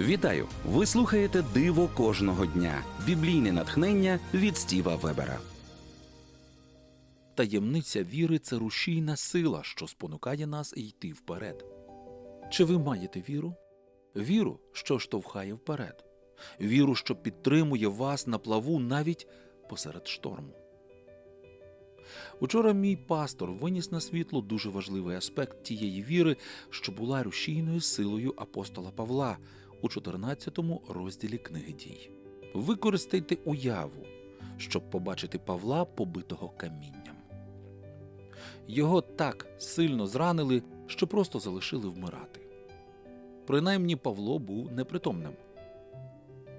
Вітаю! Ви слухаєте Диво кожного дня. Біблійне натхнення від Стіва Вебера. Таємниця віри це рушійна сила, що спонукає нас йти вперед. Чи ви маєте віру? Віру, що штовхає вперед, віру, що підтримує вас на плаву навіть посеред шторму. Учора мій пастор виніс на світло дуже важливий аспект тієї віри, що була рушійною силою апостола Павла у 14 розділі книги дій. Використайте уяву, щоб побачити Павла побитого камінням. Його так сильно зранили, що просто залишили вмирати. Принаймні Павло був непритомним.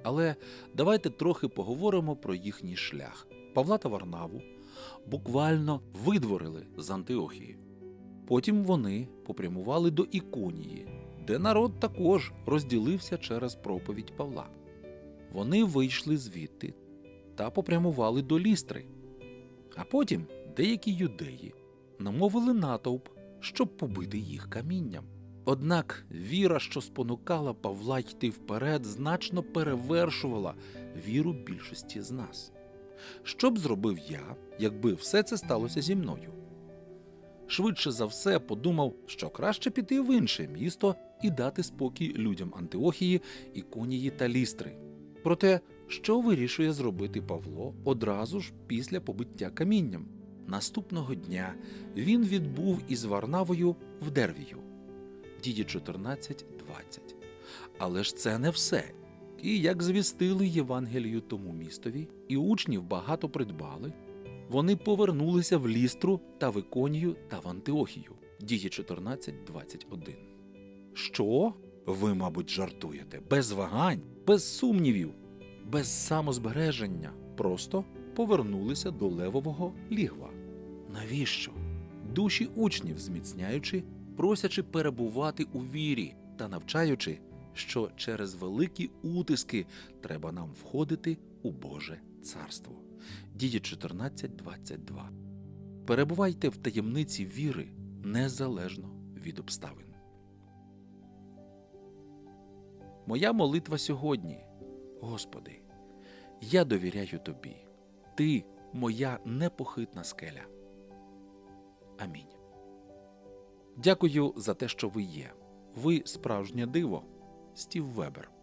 Але давайте трохи поговоримо про їхній шлях. Павла та Варнаву буквально видворили з Антиохії. Потім вони попрямували до Іконії, де народ також розділився через проповідь Павла. Вони вийшли звідти та попрямували до Лістри. А потім деякі юдеї намовили натовп, щоб побити їх камінням. Однак віра, що спонукала Павла йти вперед, значно перевершувала віру більшості з нас. Що б зробив я, якби все це сталося зі мною? Швидше за все подумав, що краще піти в інше місто і дати спокій людям Антиохії, Іконії та Лістри. Проте, що вирішує зробити Павло одразу ж після побиття камінням? Наступного дня він відбув із Варнавою в Дервію. Дії 14.20. Але ж це не все. І як звістили Євангелію тому містові, і учнів багато придбали, вони повернулися в Лістру та в Іконію та в Антиохію. Дії 14.21. Що? Ви, мабуть, жартуєте? Без вагань, без сумнівів, без самозбереження. Просто повернулися до левового лігва. Навіщо? Душі учнів зміцняючи, просячи перебувати у вірі та навчаючи, що через великі утиски треба нам входити у Боже царство. Дії 14.22. Перебувайте в таємниці віри незалежно від обставин. Моя молитва сьогодні. Господи, я довіряю Тобі. Ти моя непохитна скеля. Амінь. Дякую за те, що ви є. Ви справжнє диво. Стів Вебер.